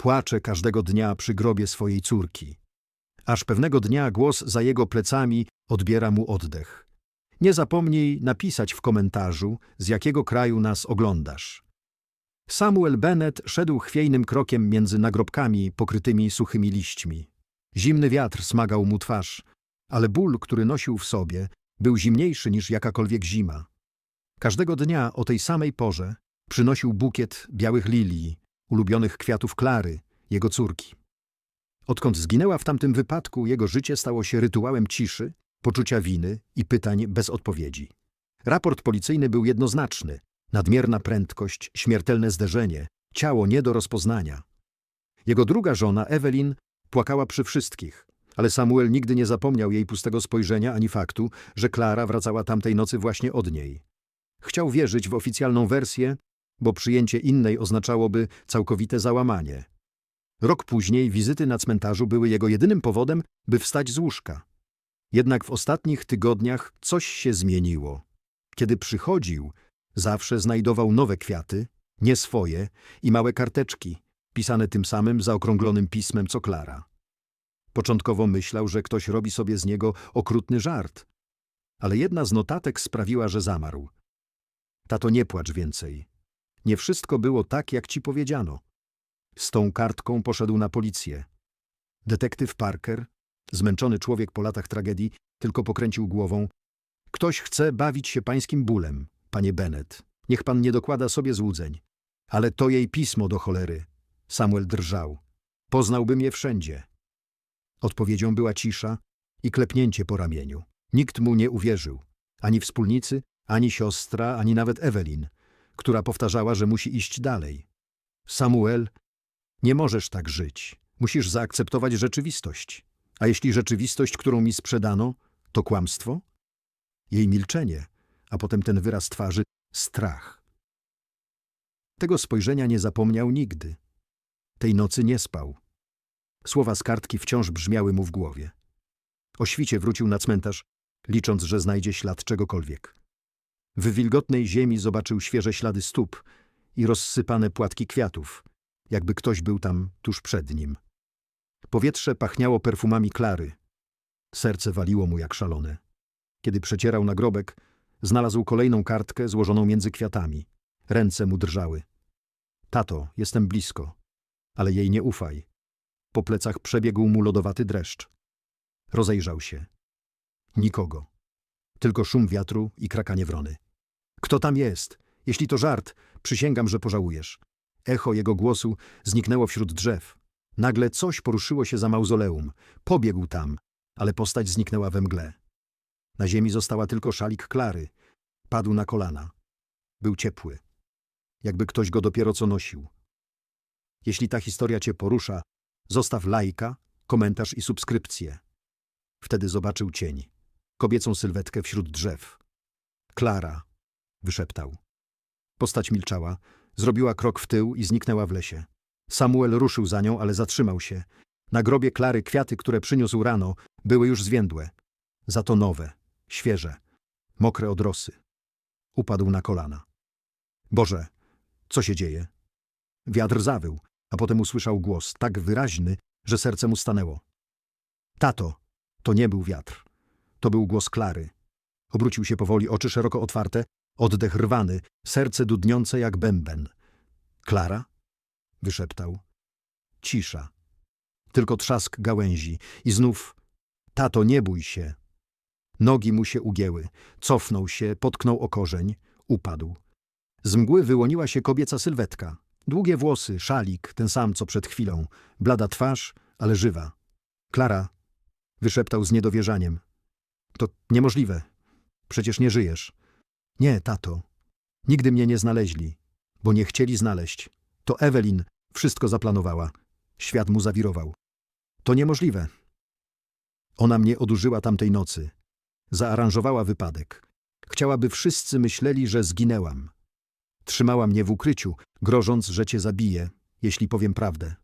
Płacze każdego dnia przy grobie swojej córki. Aż pewnego dnia głos za jego plecami odbiera mu oddech. Nie zapomnij napisać w komentarzu, z jakiego kraju nas oglądasz. Samuel Bennett szedł chwiejnym krokiem między nagrobkami pokrytymi suchymi liśćmi. Zimny wiatr smagał mu twarz, ale ból, który nosił w sobie, był zimniejszy niż jakakolwiek zima. Każdego dnia o tej samej porze przynosił bukiet białych lilii, ulubionych kwiatów Klary, jego córki. Odkąd zginęła w tamtym wypadku, jego życie stało się rytuałem ciszy, poczucia winy i pytań bez odpowiedzi. Raport policyjny był jednoznaczny. Nadmierna prędkość, śmiertelne zderzenie, ciało nie do rozpoznania. Jego druga żona, Evelyn, płakała przy wszystkich, ale Samuel nigdy nie zapomniał jej pustego spojrzenia ani faktu, że Klara wracała tamtej nocy właśnie od niej. Chciał wierzyć w oficjalną wersję, bo przyjęcie innej oznaczałoby całkowite załamanie. Rok później wizyty na cmentarzu były jego jedynym powodem, by wstać z łóżka. Jednak w ostatnich tygodniach coś się zmieniło. Kiedy przychodził, zawsze znajdował nowe kwiaty, nie swoje, i małe karteczki, pisane tym samym zaokrąglonym pismem co Klara. Początkowo myślał, że ktoś robi sobie z niego okrutny żart, ale jedna z notatek sprawiła, że zamarł. Tato, nie płacz więcej. Nie wszystko było tak, jak ci powiedziano. Z tą kartką poszedł na policję. Detektyw Parker, zmęczony człowiek po latach tragedii, tylko pokręcił głową. Ktoś chce bawić się pańskim bólem, panie Bennett. Niech pan nie dokłada sobie złudzeń. Ale to jej pismo do cholery. Samuel drżał. Poznałbym je wszędzie. Odpowiedzią była cisza i klepnięcie po ramieniu. Nikt mu nie uwierzył. Ani wspólnicy, ani siostra, ani nawet Evelyn, która powtarzała, że musi iść dalej. Samuel, nie możesz tak żyć. Musisz zaakceptować rzeczywistość. A jeśli rzeczywistość, którą mi sprzedano, to kłamstwo? Jej milczenie, a potem ten wyraz twarzy strach. Tego spojrzenia nie zapomniał nigdy. Tej nocy nie spał. Słowa z kartki wciąż brzmiały mu w głowie. O świcie wrócił na cmentarz, licząc, że znajdzie ślad czegokolwiek. W wilgotnej ziemi zobaczył świeże ślady stóp i rozsypane płatki kwiatów, jakby ktoś był tam tuż przed nim. Powietrze pachniało perfumami Klary. Serce waliło mu jak szalone. Kiedy przecierał nagrobek, znalazł kolejną kartkę złożoną między kwiatami. Ręce mu drżały. Tato, jestem blisko, ale jej nie ufaj. Po plecach przebiegł mu lodowaty dreszcz. Rozejrzał się. Nikogo. Tylko szum wiatru i krakanie wrony. Kto tam jest? Jeśli to żart, przysięgam, że pożałujesz. Echo jego głosu zniknęło wśród drzew. Nagle coś poruszyło się za mauzoleum. Pobiegł tam, ale postać zniknęła we mgle. Na ziemi została tylko szalik Klary. Padł na kolana. Był ciepły. Jakby ktoś go dopiero co nosił. Jeśli ta historia cię porusza, zostaw lajka, komentarz i subskrypcję. Wtedy zobaczył cień. Kobiecą sylwetkę wśród drzew. Klara, wyszeptał. Postać milczała, zrobiła krok w tył i zniknęła w lesie. Samuel ruszył za nią, ale zatrzymał się. Na grobie Klary kwiaty, które przyniósł rano, były już zwiędłe. Za to nowe, świeże, mokre od rosy. Upadł na kolana. Boże, co się dzieje? Wiatr zawył, a potem usłyszał głos, tak wyraźny, że serce mu stanęło. Tato, to nie był wiatr. To był głos Klary. Obrócił się powoli, oczy szeroko otwarte, oddech rwany, serce dudniące jak bęben. Klara? wyszeptał. Cisza. Tylko trzask gałęzi i znów Tato, nie bój się. Nogi mu się ugięły, cofnął się, potknął o korzeń, upadł. Z mgły wyłoniła się kobieca sylwetka. Długie włosy, szalik, ten sam co przed chwilą, blada twarz, ale żywa. Klara, wyszeptał z niedowierzaniem. To niemożliwe. Przecież nie żyjesz. Nie, tato. Nigdy mnie nie znaleźli, bo nie chcieli znaleźć. To Ewelin wszystko zaplanowała. Świat mu zawirował. To niemożliwe. Ona mnie odurzyła tamtej nocy. Zaaranżowała wypadek. Chciałaby wszyscy myśleli, że zginęłam. Trzymała mnie w ukryciu, grożąc, że cię zabije, jeśli powiem prawdę.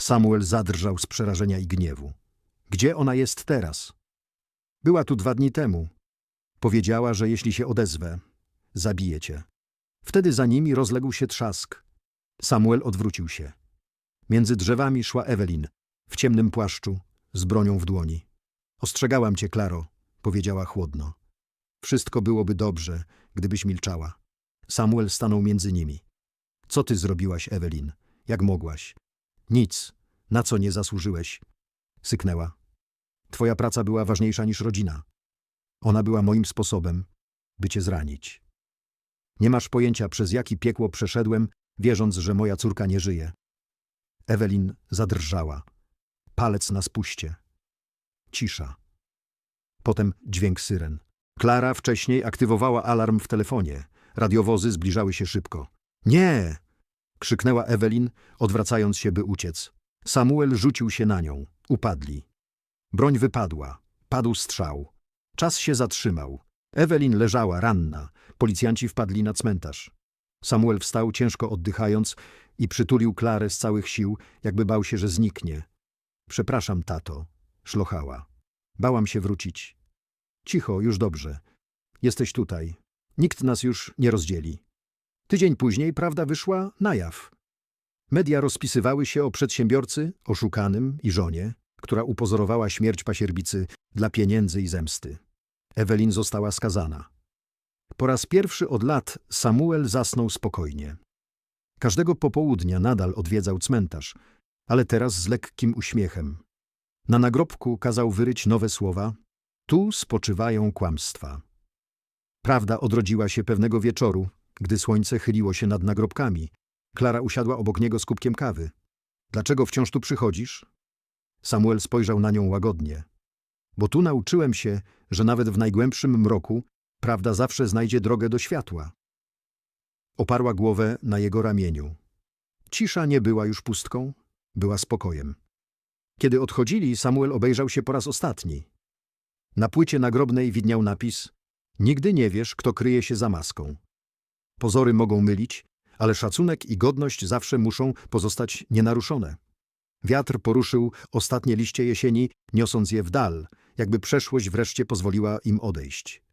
Samuel zadrżał z przerażenia i gniewu. Gdzie ona jest teraz? Była tu dwa dni temu. Powiedziała, że jeśli się odezwę, zabije cię. Wtedy za nimi rozległ się trzask. Samuel odwrócił się. Między drzewami szła Ewelin, w ciemnym płaszczu, z bronią w dłoni. Ostrzegałam cię, Klaro, powiedziała chłodno. Wszystko byłoby dobrze, gdybyś milczała. Samuel stanął między nimi. Co ty zrobiłaś, Ewelin? Jak mogłaś? Nic. Na co nie zasłużyłeś? Syknęła. Twoja praca była ważniejsza niż rodzina. Ona była moim sposobem, by cię zranić. Nie masz pojęcia, przez jaki piekło przeszedłem, wierząc, że moja córka nie żyje. Ewelin zadrżała. Palec na spuście. Cisza. Potem dźwięk syren. Klara wcześniej aktywowała alarm w telefonie. Radiowozy zbliżały się szybko. Nie! krzyknęła Ewelin, odwracając się, by uciec. Samuel rzucił się na nią. Upadli. Broń wypadła. Padł strzał. Czas się zatrzymał. Ewelin leżała ranna. Policjanci wpadli na cmentarz. Samuel wstał, ciężko oddychając, i przytulił Klarę z całych sił, jakby bał się, że zniknie. Przepraszam, tato, szlochała. Bałam się wrócić. Cicho, już dobrze. Jesteś tutaj. Nikt nas już nie rozdzieli. Tydzień później prawda wyszła na jaw. Media rozpisywały się o przedsiębiorcy, oszukanym i żonie, która upozorowała śmierć pasierbicy dla pieniędzy i zemsty. Ewelin została skazana. Po raz pierwszy od lat Samuel zasnął spokojnie. Każdego popołudnia nadal odwiedzał cmentarz, ale teraz z lekkim uśmiechem. Na nagrobku kazał wyryć nowe słowa Tu spoczywają kłamstwa. Prawda odrodziła się pewnego wieczoru, gdy słońce chyliło się nad nagrobkami. Klara usiadła obok niego z kubkiem kawy. Dlaczego wciąż tu przychodzisz? Samuel spojrzał na nią łagodnie. Bo tu nauczyłem się, że nawet w najgłębszym mroku prawda zawsze znajdzie drogę do światła. Oparła głowę na jego ramieniu. Cisza nie była już pustką, była spokojem. Kiedy odchodzili, Samuel obejrzał się po raz ostatni. Na płycie nagrobnej widniał napis Nigdy nie wiesz, kto kryje się za maską. Pozory mogą mylić, ale szacunek i godność zawsze muszą pozostać nienaruszone. Wiatr poruszył ostatnie liście jesieni, niosąc je w dal, jakby przeszłość wreszcie pozwoliła im odejść.